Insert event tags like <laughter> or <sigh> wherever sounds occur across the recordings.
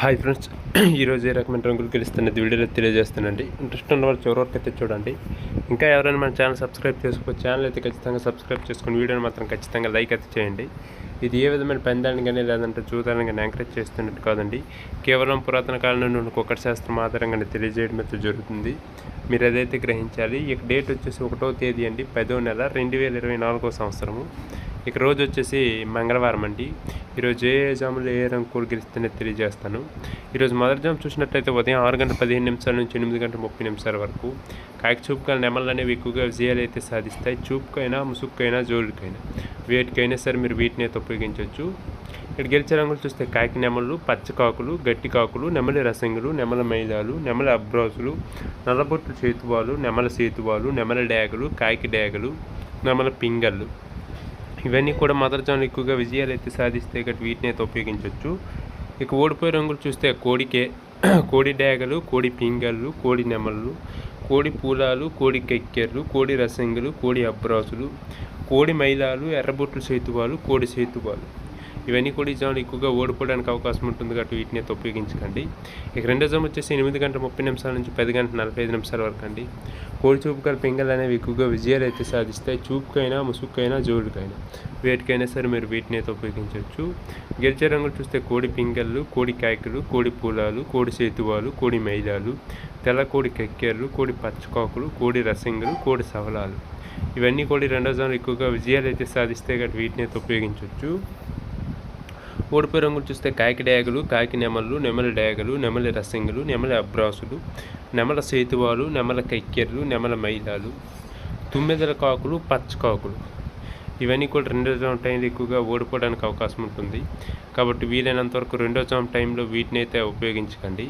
Hi friends <clears throat> ఈరోజు ఏ రకమైన రంగులు గెలుస్తున్నది వీడియోలో తెలియజేస్తానండి. ఇంట్రెస్ట్ ఉన్న వాళ్ళు చివరి వరకు అయితే చూడండి. ఇంకా ఎవరైనా మన ఛానల్ సబ్స్క్రైబ్ చేసుకో ఛానల్ అయితే ఖచ్చితంగా సబ్స్క్రైబ్ చేసుకుని వీడియోని మాత్రం ఖచ్చితంగా లైక్ అయితే చేయండి. ఇది ఏ విధమైన పందాన్ని కానీ లేదంటే చూడాలని కానీ ఎంకరేజ్ చేస్తున్నట్టు కాదండి. కేవలం పురాతన కాలం నుండి ఒకటి శాస్త్రం ఆధారంగానే తెలియజేయడం అయితే జరుగుతుంది. మీరు అదైతే గ్రహించాలి ఇక డేట్ వచ్చేసి ఒకటో తేదీ అండి పదో నెల రెండు వేల ఇరవై నాలుగో సంవత్సరము. ఇక రోజు వచ్చేసి మంగళవారం అండి. ఈరోజు ఏ జాములు ఏ రంగు కూర గెలిస్తేనే తెలియజేస్తాను. ఈరోజు మొదటి జాము చూసినట్లయితే ఉదయం ఆరు గంటల పదిహేను నిమిషాల నుంచి ఎనిమిది గంటల ముప్పై నిమిషాల వరకు కాకి చూపుకాల నెమలు అనేవి ఎక్కువగా విజయాలు అయితే సాధిస్తాయి. చూపుకైనా ముసుక్కైనా జోడుకైనా వేటికైనా సరే మీరు వీటిని అయితే ఉపయోగించవచ్చు. ఇక్కడ గెలిచే రంగులు చూస్తే కాకి నెమలు పచ్చకాకులు గట్టి కాకులు నెమలి రసంగులు నెమల మైదాలు నెమల అబ్రాసులు నల్లబొట్టు చేతువాలు నెమల సేతువాలు నెమల డేగలు కాకి డేగలు నెమల పింగళ్ళు. ఇవన్నీ కూడా మదర్జాన్ ఎక్కువగా విజయాలు అయితే సాధిస్తే గట్టి వీటిని అయితే ఉపయోగించవచ్చు ఇక ఓడిపోయే రంగులు చూస్తే కోడికే కోడి డేగలు కోడి పింగళ్ళు కోడి నెమళ్ళు కోడి పూలాలు కోడి కెక్కెర్లు కోడి రసంగులు కోడి అబ్రాసులు కోడి మైలాలు ఎర్రబొట్లు సేతువాలు కోడి సేతువాలు. ఇవన్నీ కూడా ఈ ఎక్కువగా ఓడిపోవడానికి అవకాశం ఉంటుంది కాబట్టి వీటిని అయితే ఉపయోగించకండి. ఇక రెండో జోన్ వచ్చేసి ఎనిమిది గంటల ముప్పై నిమిషాల నుంచి పది గంటల నలభై ఐదు నిమిషాల వరకు అండి. కోడి చూపు గల పింగల్ అనేవి ఎక్కువగా విజయాలు అయితే సాధిస్తాయి. చూపుకైనా ముసుగుకైనా జోడుకైనా. వేటికైనా సరే మీరు వీటిని అయితే ఉపయోగించవచ్చు. గెలిచే రంగులు చూస్తే కోడి పింగళ్ళు కోడి కాయకులు కోడి పూలాలు కోడి సేతువాలు కోడి మైదాలు తెల్ల కోడి కెక్కెర్లు కోడి పచ్చకాకులు కోడి రసింగులు కోడి సవలాలు. ఇవన్నీ కూడా ఈ రెండో జోన్లు ఎక్కువగా విజయాలు అయితే సాధిస్తే గట్టి వీటిని అయితే ఉపయోగించవచ్చు. ఓడిపోయే రంగులు చూస్తే కాకి డేగలు కాకి నెమళ్ళు నెమలి డయాగలు నెమలి రసింగులు నెమలి అబ్రాసులు నెమల సేతువాలు నెమల కక్కెర్లు నెమల మైలాలు తుమ్మెదల కాకులు పచ్చకాకులు ఇవన్నీ కూడా రెండో జామ్ టైంలో ఎక్కువగా ఓడిపోవడానికి అవకాశం ఉంటుంది. కాబట్టి వీలైనంత వరకు రెండో జామ్ టైంలో వీటిని అయితే ఉపయోగించకండి.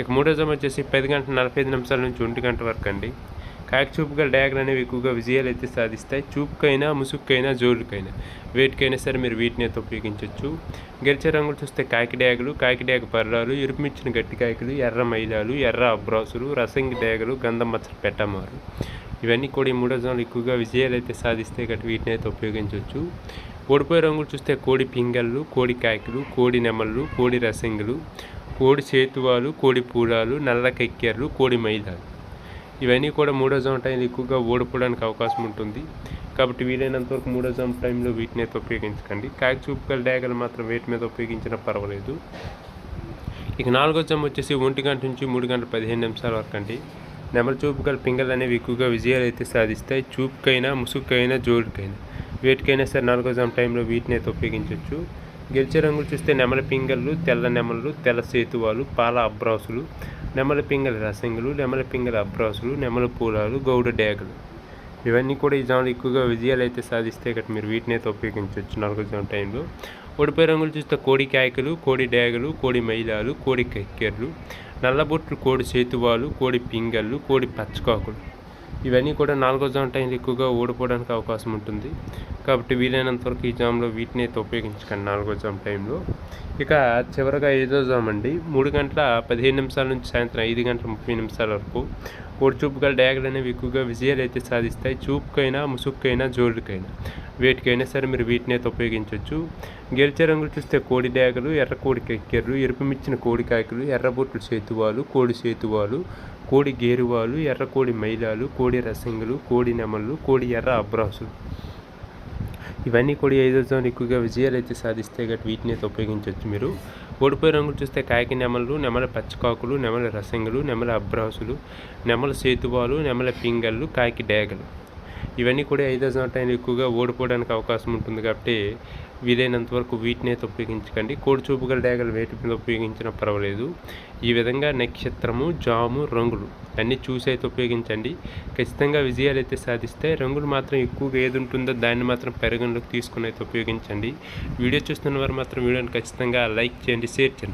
ఇక మూడో జామ్ వచ్చేసి పది గంటల నలభై ఐదు నిమిషాల నుంచి ఒంటి గంట వరకు అండి. కాకి చూపుగా అనేవి ఎక్కువగా విజయాలు అయితే సాధిస్తాయి. చూపుకైనా ముసుక్కైనా జోరుకైనా వేటికైనా సరే మీరు వీటిని అయితే ఉపయోగించవచ్చు గెలిచే రంగులు చూస్తే కాకి డ్యాగులు కాకి డ్యాగ పర్రాలు ఇరుపుమిచ్చిన గట్టి కాయకులు ఎర్ర మైలాలు ఎర్ర అబ్రాసులు రసంగి డ్యాగలు గంధం మచ్చలు పెట్టమారు. ఇవన్నీ కూడా ఈ మూడో జోన్లు ఎక్కువగా విజయాలు అయితే సాధిస్తే గట్టి వీటిని అయితే ఉపయోగించవచ్చు ఓడిపోయే రంగులు చూస్తే కోడి పింగళ్ళు కోడి కాయకులు కోడి నెమళ్ళు కోడి రసంగులు కోడి చేతువాలు కోడి పూలాలు నల్ల కెక్కెర్లు కోడి మైలాలు. ఇవన్నీ కూడా మూడో జామ్ టైంలో ఎక్కువగా ఓడిపోవడానికి అవకాశం ఉంటుంది. కాబట్టి వీలైనంత వరకు మూడో జామ్ టైంలో వీటిని అయితే ఉపయోగించకండి. కాకి చూపుకల డ్యాగలు మాత్రం వేటి మీద ఉపయోగించినా పర్వాలేదు. ఇక నాలుగో జామ్ వచ్చేసి ఒంటి గంట నుంచి మూడు గంటల పదిహేను నిమిషాల వరకు అండి. నెమల చూపుకల పింగల్ అనేవి ఎక్కువగా విజయాలు అయితే సాధిస్తాయి. చూపుకైనా ముసుగుకైనా జోడుకైనా. వేటికైనా సరే నాలుగో జామ్ టైంలో వీటిని అయితే ఉపయోగించవచ్చు. గెలిచే రంగులు చూస్తే నెమల పింగళ్ళు తెల్ల నెమలు తెల్ల సేతువాలు పాల అబ్రాసులు. నెమల పింగళ రసంగులు నెమల పింగళ అబ్రాసులు నెమల పూలాలు గౌడ డేగలు. ఇవన్నీ కూడా ఈ జాములు ఎక్కువగా విజయాలు అయితే సాధిస్తే గట్ మీరు వీటిని అయితే ఉపయోగించవచ్చు నాలుగో జాము టైంలో. ఓడిపోయే రంగులు చూస్తే కోడి కాయకలు కోడి డేగలు కోడి మైలాలు కోడి కక్కెర్లు నల్లబొట్లు కోడి సేతువాలు కోడి పింగళ్ళు కోడి పచ్చకాకులు. ఇవన్నీ కూడా నాలుగో జామ్ టైంలో ఎక్కువగా ఓడిపోవడానికి అవకాశం ఉంటుంది. కాబట్టి వీలైనంత వరకు ఈ జామ్లో వీటిని అయితే ఉపయోగించకండి నాలుగో జామ్ టైంలో ఇక చివరగా ఐదో జామ్ అండి. మూడు గంటల పదిహేను నిమిషాల నుంచి సాయంత్రం ఐదు గంటల ముప్పై నిమిషాల వరకు ఓడి చూపు గల డ్యాగులు అనేవి ఎక్కువగా విజయాలు అయితే సాధిస్తాయి. చూపుకైనా ముసుక్కైనా జోడుకైనా వేటికైనా సరే మీరు వీటిని అయితే ఉపయోగించవచ్చు గెలిచే రంగులు చూస్తే కోడి డ్యాగలు ఎర్ర కోడి కెక్కెర్లు ఎరుపుమిచ్చిన కోడి కాకిలు ఎర్రబొట్లు సేతువాలు కోడి సేతువాలు కోడి గేరువాలు ఎర్ర కోడి మైలాలు కోడి రసంగులు కోడి నెమళ్ళు కోడి ఎర్ర అబ్రాసులు. ఇవన్నీ కూడా ఏదో జోన్ ఎక్కువగా విజయాలు అయితే సాధిస్తే గట్టి వీటిని అయితే ఉపయోగించవచ్చు మీరు. ఓడిపోయే రంగులు చూస్తే కాకి నెమలు నెమల పచ్చకాకులు నెమల రసంగులు నెమల అబ్రాసులు నెమల సేతువాలు నెమల పింగళ్ళు కాకి డేగలు. ఇవన్నీ కూడా ఐదో జోన్ టైం ఎక్కువగా ఓడిపోవడానికి అవకాశం ఉంటుంది కాబట్టి వీలైనంత వరకు వీటిని అయితే ఉపయోగించకండి. కోడి చూపుగల డేగలు వేటి మీద ఉపయోగించినా పర్వాలేదు. ఈ విధంగా నక్షత్రము జాము రంగులు అన్నీ చూసి అయితే ఉపయోగించండి. ఖచ్చితంగా విజయాలు అయితే సాధిస్తే రంగులు మాత్రం ఎక్కువగా ఏది ఉంటుందో దాన్ని మాత్రం పరిగణలోకి తీసుకుని అయితే ఉపయోగించండి. వీడియో చూస్తున్న వారు మాత్రం వీడియోని ఖచ్చితంగా లైక్ చేయండి షేర్ చేయండి.